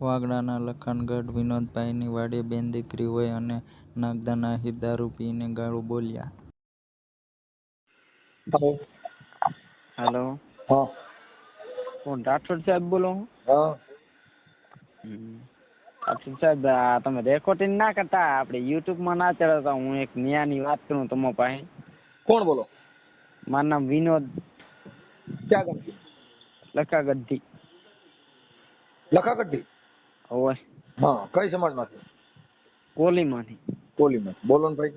વાગડાના લખાણગઢ વિનોદભાઈની વાડીએ બેન દીકરી હોય અને નાગદાન આહિર દારૂ પીને ગાળું બોલ્યા. હેલો. હા. રાઠોડ સાહેબ બોલો? હા. રાઠોડ સાહેબ તમે રેકોર્ડિંગ ના કરતા આપણે યુટ્યુબમાં ના ચડાવતા હું એક નિયાની વાત કરું તમારા પાસે. કોણ બોલો? મારું નામ વિનોદ. ક્યાં લખાગઢી લખાગઢથી. લખાગઢથી? હોય. હા કઈ સમાજમાંથી? કોલીમાંથી. કોલીમાં બોલો ને ભાઈ.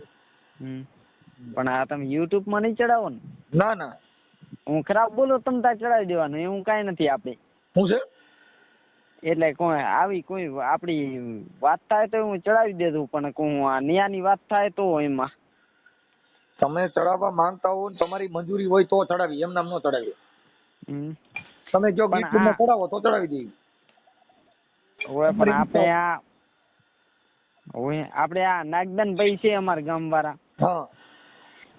હમ. પણ આ તમે યુટ્યુબમાં નહીં ચડાવો ને? ના ના. હું ખરાબ બોલું તમે ત્યાં ચડાવી દેવાનું. એવું કાંઈ નથી આપણે શું છે? એટલે કોઈ આવી કોઈ આપણી વાત થાય તો હું ચડાવી દેતું પણ કોઈ આ નિયાની વાત થાય તો એમાં. તમે ચડાવવા માંગતા હો ને તમારી મંજૂરી હોય તો ચડાવી એમ નામ ન ચડાવી તમે જો ગીત ચડાવો તો ચડાવી દઈએ. હવે પણ આપણે આ ઓય આપણે આ નાગદાન ભાઈ છે અમારા ગામ વાળા હા.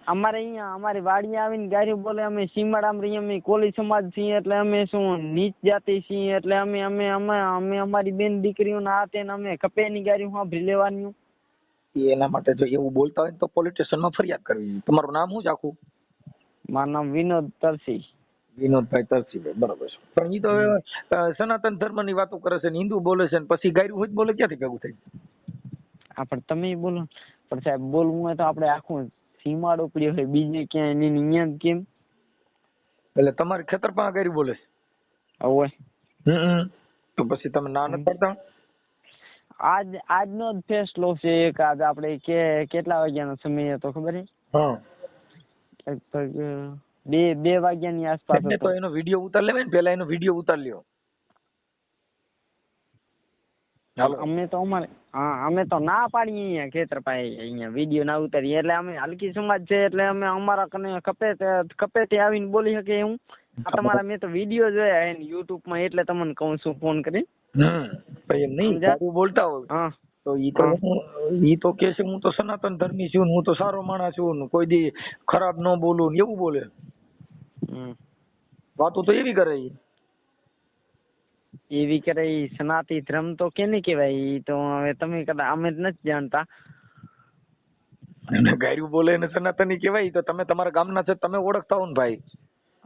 અમારે અહીંયા અમારી વાડી આવીને ગારી બોલે અમે સીમાડામ રહીએ અમે કોલી સમાજ છીએ એટલે અમે શું નીચ જાતિ છીએ એટલે અમે અમે અમે અમે અમારી બેન દીકરીઓના હાથે અમે અમે કપેની ગારી સાંભળી લેવાની. એના માટે જો એવું બોલતા હોય ને તો પોલીસ સ્ટેશનમાં ફરિયાદ કરવી. તમારું નામ શું આખું? મારું નામ વિનોદ તરસી. વિનોદભાઈ તરસીભાઈ બરોબર છે. પણ એ તો હવે, સનાતન ધર્મની વાતો કરે છે ને હિન્દુ બોલે છે ને પછી ગાયરું હોય બોલે ક્યાંથી ભેગું થઈ હા પણ તમે બોલો. પણ સાહેબ બોલવું હોય તો આપણે આખું સીમાડો પડ્યો હોય બીજે ક્યાંય નહીં અહીંયા કેમ? એટલે તમારે ખેતર પણ ગાયરું બોલે છે? હવે હમ તો પછી તમે ના નથી પડતા? આજ આજનો જ ફેસલો છે એક આજ આપણે કે કેટલા વાગ્યાનો સમય હતો ખબર છે? હા. બે બે વાગ્યાની આસપાસ તો એનો વીડિયો ઉતાર લેવાય ને પેલા એનો વીડિયો ઉતાર લ્યો. અમે તો અમારે હા અમે તો ના પાડીએ અહીંયા ખેતર પાસે અહીંયા વીડિયો ના ઉતારીએ. એટલે અમે હલકી સમાજ છે એટલે અમે અમારા કને કપે કપે તે આવીને બોલી શકે હું તમારા મેં તો વીડિયો જોયા એને યુટ્યુબમાં એટલે તમને કહું છું ફોન કરી હમ એમ નહીં? બોલતા હોય. હા. તો ઈ તો ઈ તો કે છે હું તો સનાતન ધર્મી છું હું તો સારો માણસ છું કોઈ દી ખરાબ ન બોલું એવું બોલે. વાતો તો એવી કરે એવી કરે સનાતી ધર્મ તો કેને કહેવાય? કેવાય તો હવે તમે કદાચ અમે જ નથી જાણતા. એને ગાયરું બોલે ને સનાતની કહેવાય તો તમે તમારા ગામના છે તમે ઓળખતા હો ને ભાઈ.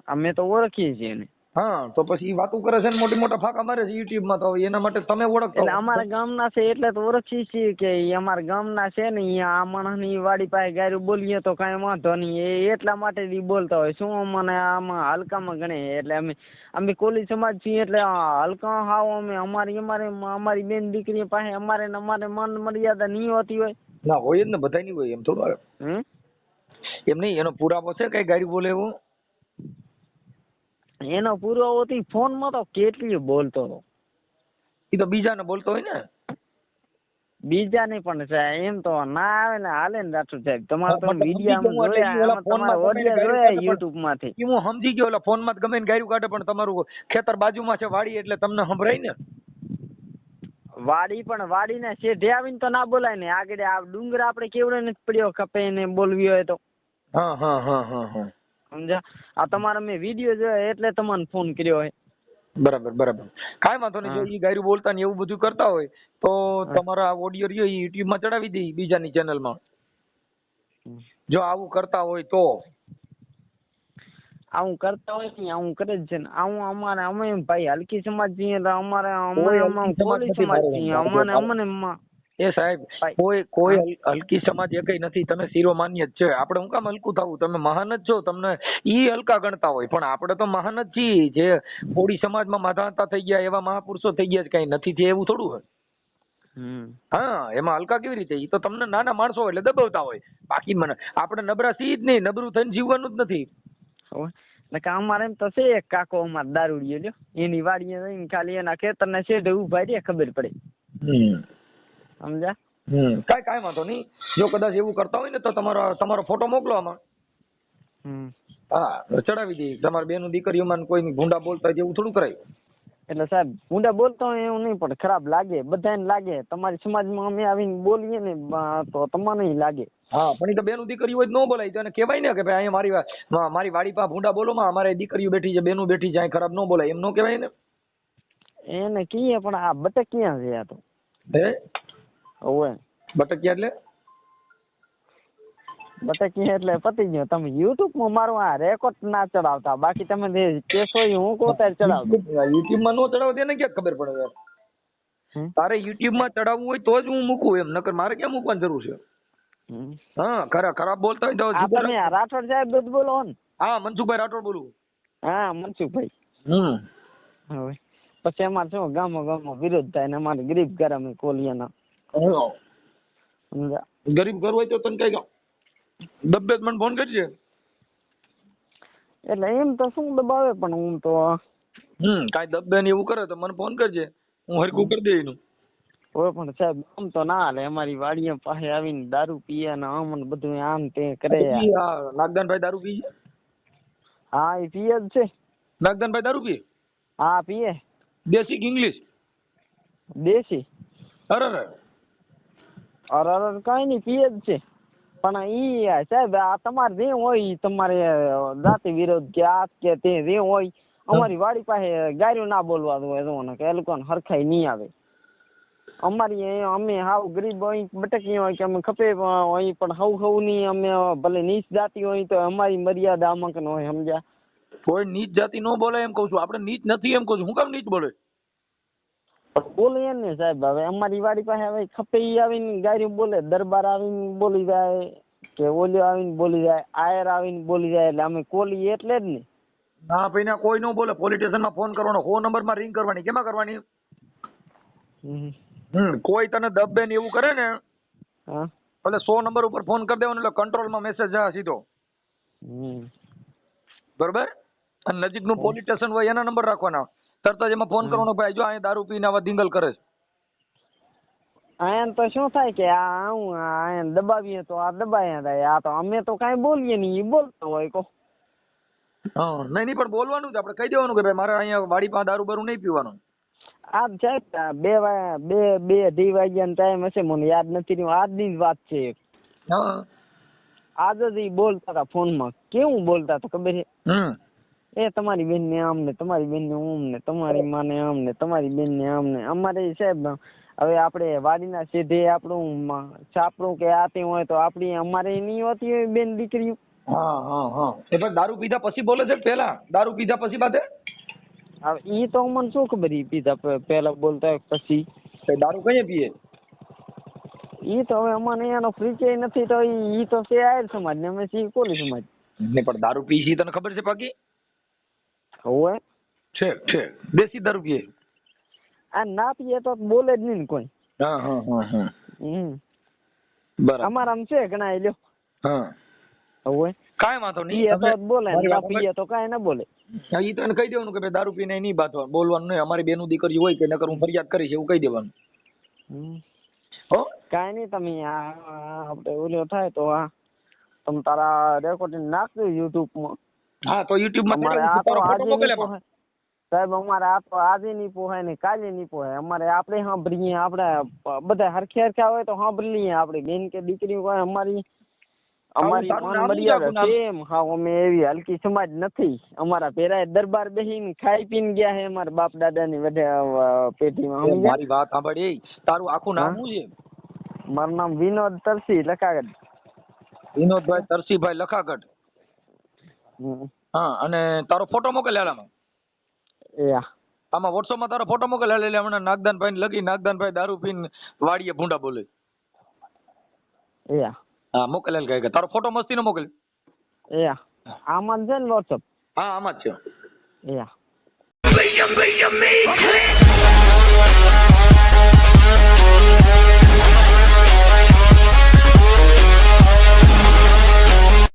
અમે તો ઓળખીએ છીએ એને. હા તો પછી ઈ વાતો કરે છે ને મોટી મોટા ફાંકા મારે છે યુટ્યુબમાં તો હવે એના માટે તમે ઓળખતો એટલે. અમારા ગામના છે એટલે તો ઓળખી છીએ કે ઈ અમારા ગામના છે ને ઈ આ માણસની વાડી પાસે ગાયરું બોલીએ તો કાંઈ વાંધો નહીં. એ એટલા માટે જ ઈ બોલતા હોય. શું અમને આમાં હલકામાં ગણે એટલે અમે અમે કોલી સમાજ છીએ એટલે હલકા હાવ અમે. અમારી અમારે અમારી બેન દીકરી પાસે અમારે ને અમારે માન મર્યાદા નહીં હોતી હોય. ના હોય જ ને બધા નહીં હોય એમ થોડું આવે. હમ? એમ નહીં એનો પુરાવો છે કઈ ગાડી બોલે એવું? એનો પૂરો ફોન ફોનમાં તો કેટલી બોલતો હતો. ઈ તો બીજાને બોલતો હોય ને? બીજા બીજાને પણ છે એમ તો ના આવે ને હાલે ને રાઠોડ સાહેબ. તમારે તો જોયા તમારા ઓડિયો જોયા યુટ્યુબમાંથી. હું સમજી ગયો એટલે ફોનમાં ગમે ને ગાયું કાઢે પણ તમારું ખેતર બાજુમાં છે વાડી એટલે તમને સંભળાય ને? વાડી પણ વાડીને શેઢે આવીને તો ના બોલાય ને. આગળ આ ડુંગર આપણે કેવડો નથી પડ્યો કપે ને બોલવી હોય તો. હા હા હા હા હા. સમજ્યા? આ તમારા મેં વીડિયો જોયો એટલે તમને ફોન કર્યો હોય. બરાબર બરાબર. કાંઈ વાંધો નહીં જો. ઈ ગાયરું બોલતા ને એવું બધું કરતા હોય તો તમારા ઓડિયો રહ્યો એ યુટ્યુબમાં ચડાવી દે બીજાની ચેનલમાં જો આવું કરતા હોય તો. આવું કરતા હોય ને આવું કરે જ છે ને. આવું અમારે અમે ભાઈ હલકી સમાજ છીએ તો અમારે કોઈ અમારે હલકી સમાજ છીએ. અમને. અમને એ સાહેબ કોઈ કોઈ હલકી સમાજ એકય નથી તમે શિરોમાન્ય જ છે. આપણે હું કામ હલકું થવું તમે મહાન જ છો તમને ઈ હલકા ગણતા હોય. પણ આપણે તો મહાન જ છીએ જે કોળી સમાજમાં માધાતા થઈ ગયા એવા મહાપુરુષો થઈ ગયા કઈ નથી થયા એવું થોડું હોય. હા એમાં હલકા કેવી રીતે? ઈ તો તમને નાના માણસો એટલે દબાવતા હોય. બાકી મને આપણે નબરા સી જ નહીં નબરું થઈને જીવવાનું જ નથી. કામ મારે એમ છે એક કાકો અમારે દારૂ લ્યો. એની વાડીએ ખાલી એના ખેતરના શેઢે ઊભા રે ખબર પડે. હમ સમજ્યા? હમ. કાંઈ કાંઈ વાંધો નહીં. જો કદાચ એવું કરતા હોય ને તો તમારો તમારો ફોટો મોકલો આમાં. હમ. હા ચડાવી દઈએ. તમારી બેનું દીકરીઓમાં કોઈ ભૂંડા બોલતા હોય એવું થોડું કરાય. એટલે સાહેબ ઊંડા બોલતો હોય એવું નહીં પણ ખરાબ લાગે. બધાને લાગે. તમારી સમાજમાં અમે આવીને બોલીએ ને તો તમને લાગે. હા પણ એ તો બેનું દીકરીઓ હોય ન બોલાય. તો એને કહેવાય ને કે ભાઈ અહીંયા મારી મારી વાડી પા ભૂંડા બોલો માં અમારે દીકરીઓ બેઠી છે બેનું બેઠી છે અહીં ખરાબ ન બોલાય. એમ ન કહેવાય ને? એને કહીએ પણ આ બટક ક્યાં છે આ તો? હે? ઓવે બટકિયા એટલે? બટકીયા એટલે પતી ગયો. તમે યુટ્યુબમાં મારું આ રેકોર્ડ ના ચડાવતા. બાકી તમે કેસો હું કહું ત્યારે ચડાવતા યુટ્યુબમાં નો ચડાવો તેને ક્યાં ખબર પડે યાર. તારે YouTube માં ચડાવવું હોય તો જ હું મૂકું એમ. નકર મારે ક્યાં મૂકવાની જરૂર છે. હા ખરા ખરાબ બોલતા હોય તો તમે રાઠોડ સાહેબ દૂધ બોલો ને. હા મનસુખભાઈ રાઠોડ બોલું. હા મનસુખભાઈ. હમ. હવે. પછી અમારે શું ગામો ગામો વિરોધ થાય ને અમારે ગરીબ ગરમ કોલિયાના. ગરીબ ઘર હોય તો તને કઈ ડબ્બે મને ફોન કરજે. એટલે એમ તો શું દબાવે પણ હું તો. હમ કાંઈ દબ્બે ને એવું કરે તો મને ફોન કરજે. હું હરકું કરી દઈ એનું. હોય પણ સાહેબ આમ તો ના હાલે. અમારી વાડીએ પાસે આવીને દારૂ પીએ ને આમ ને બધું આમ તે કરે. નાગદાનભાઈ દારૂ પીએ હા એ પીએ જ છે. નાગદાનભાઈ દારૂ પીએ? હા પીએ. દેશી કે ઇંગ્લિશ? દેશી. અરે અરે અરે, કઈ નહીં, પીએ જ છે. પણ ઈ સાહેબ, આ તમારે જે હોય તમારે જાતિ વિરોધ કે આ કે તે જે હોય, અમારી વાડી પાસે ગાયરું ના બોલવા હોય જો ને કે એ હરખાઈ નહીં આવે. અમારી અમે હાવ ગરીબ હોય બટકી હોય કે અમે ખપે હોય, પણ હવ હવની અમે ભલે નીચ જાતિ હોય તો અમારી મર્યાદા અમક ન હોય, સમજ્યા? કોઈ નીચ જાતિ નો બોલે એમ કહું છું. આપણે નીચ નથી એમ કહું છું. હું કેમ નીચ બોલે? બોલે ને સાહેબ હવે અમારી વાડી પાસે હવે ખપે ઈ આવીને ગાયરું બોલે દરબાર આવીને બોલી જાય કે ઓલિયો આવીને બોલી જાય આયર આવીને બોલી જાય એટલે અમે કોલી એટલે જ ને. ના ભાઈ ના કોઈ નો બોલે. પોલીસ સ્ટેશનમાં ફોન કરવાનો ફોન નંબરમાં રિંગ કરવાની કેમાં કરવાની? હમ. કોઈ તને દબે ને એવું કરે ને હા. એટલે સો નંબર ઉપર ફોન કરી દેવાનો એટલે કંટ્રોલમાં મેસેજ જાય સીધો. હમ. બરોબર? અને નજીકનું પોલીસ સ્ટેશન હોય એના નંબર રાખવાના. તરત જ એમાં ફોન કરવાનો ભાઈ જો અહીંયા દારૂ પીને આવા દિંગલ કરે છે. આયા તો શું થાય કે આ હું આયા દબાવીએ તો આ દબાયા થાય. આ તો અમે તો કાંઈ બોલીએ નહીં બોલતો હોય કો હા નહીં નહીં પણ બોલવાનું જ. આપણે કહી દેવાનું કે ભાઈ મારે અહીંયા વાડી પાસે દારૂ બારૂ નહીં પીવાનું. આજ છે આ બે બે બે અઢી વાગ્યાનો ટાઈમ હશે મને યાદ નથી રહ્યું. આજની જ વાત છે એક. હા. આજ જ બોલતા હતા ફોનમાં. કેવું બોલતા હતા ખબર છે? હમ. એ તમારી બેન ને આમ ને તમારી બેન ને ઓમ ને તમારી માને આમ ને તમારી બેન ને આમ ને અમારે સાહેબ હવે આપણે વાડીના સીધે આપણું મ- છાપરું કે આ તે હોય તો આપણી અમારે નહીં હોતી હોય બેન દીકરીઓ. હા હા હા. એ દારૂ પીધા પછી બોલે છે પેલા? દારૂ પીધા પછી બાદે? હવે ઈ તો મને શું ખબર ઈ પીધા પેલા બોલતા હોય પછી? દારૂ કઈ પીએ? ઈ તો હવે અમારે એનો પરિચય નથી તો ઈ ઈ તો છે આયર સમાજ ને અમે છીએ કોલી સમાજ. પણ દારૂ પી છે તને ખબર છે બાકી હોય છે છે દેશી દારૂ પીએ આ ના પીએ તો બોલે જ નહીં કોઈ હા હા હા હા હમ બરાબર અમારામ છે ઘણા એ લ્યો હા હોય કાંઈ વાંધો નહીં તો બોલે પીએ તો કાંઈ ના બોલે હા, તો એને કહી દેવાનું કે ભાઈ દારૂ પીને નહીં બાંધવાનું બોલવાનું નહીં અમારી બેનું દીકરી હોય કે નકર હું ફરિયાદ કરીશ એવું કહી દેવાનું હો કાંઈ નહીં તમે આ આ આપણે ઓલ્યો થાય તો આ તમે તારા રેકોર્ડિંગ નાખજો યુટ્યુબમાં હા તો યુટ્યુબમાં અમારે આ તો આજે ફોટો મોકલે સાહેબ અમારે આ તો આજે નહીં પોહાય ને કાલે નહીં પોહાય. અમારે આપણે સાંભળીએ આપણે બધા હરખે હરખા હોય તો સાંભળી લઈએ આપણે. બેન કે દીકરી હોય અમારી અમારી માન મર્યાદા એમ હા અમે એવી હલકી સમાજ નથી. અમારા પેરાએ દરબાર બેહીને ખાઈ પીને ગયા હે અમારા બાપ દાદાની વધે પેઢીમાં? મારી વાત સાંભળી. તારું આખું નામ શું છે? મારું નામ વિનોદ તરસી લખાગઢ. વિનોદભાઈ તરસીભાઈ લખાગઢ. હમ. હા અને તારો ફોટો મોકલ આમાં એ હા આમાં વોટ્સઅપમાં તારો ફોટો મોકલ એટલે હમણાં નાગદાનભાઈ લગી નાગદાનભાઈ દારૂ પીને વાડીએ ભૂંડા બોલે. એ હા મોકલ એટલે કઈ. તારો ફોટો મસ્તી નો મોકલ. એ આમાં છે ને વોટ્સઅપ હા આમાં જ છે. યા